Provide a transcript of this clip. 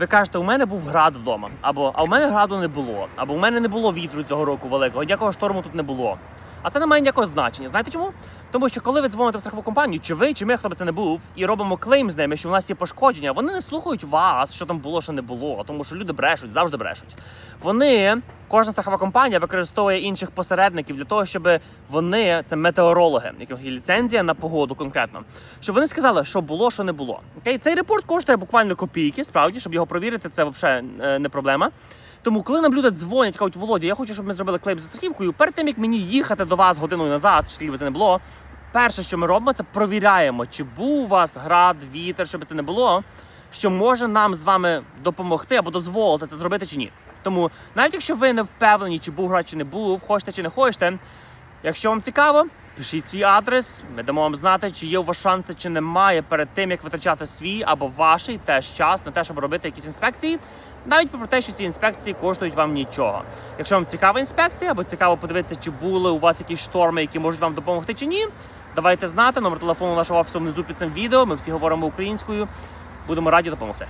Ви кажете, у мене був град вдома, або а у мене граду не було, або у мене не було вітру цього року великого, ніякого шторму тут не було. А це не має ніякого значення. Знаєте чому? Тому що коли ви дзвоните в страхову компанію, чи ви, чи ми, хто би це не був, і робимо клейм з ними, що у нас є пошкодження, вони не слухають вас, що там було, що не було, тому що люди брешуть, завжди брешуть. Вони, кожна страхова компанія використовує інших посередників для того, щоб вони, це метеорологи, яких є ліцензія на погоду конкретно, щоб вони сказали, що було, що не було. Окей, цей репорт коштує буквально копійки, справді, щоб його провірити, це взагалі не проблема. Тому, коли нам люди дзвонять, кажуть, Володя, я хочу, щоб ми зробили клейм за страхівкою. Перед тим як мені їхати до вас годиною назад, чи це не було, перше, що ми робимо, це провіряємо, чи був у вас град, вітер, щоб це не було, що може нам з вами допомогти або дозволити це зробити чи ні. Тому, навіть якщо ви не впевнені, чи був град, чи не був, хочете чи не хочете, якщо вам цікаво, пишіть свій адрес, ми дамо вам знати, чи є у вас шанси, чи немає перед тим, як витрачати свій або ваш теж час на те, щоб робити якісь інспекції. Навіть попри те, що ці інспекції коштують вам нічого. Якщо вам цікава інспекція, або цікаво подивитися, чи були у вас якісь шторми, які можуть вам допомогти чи ні. Давайте знати номер телефону нашого офісу внизу під цим відео. Ми всі говоримо українською. Будемо раді допомогти.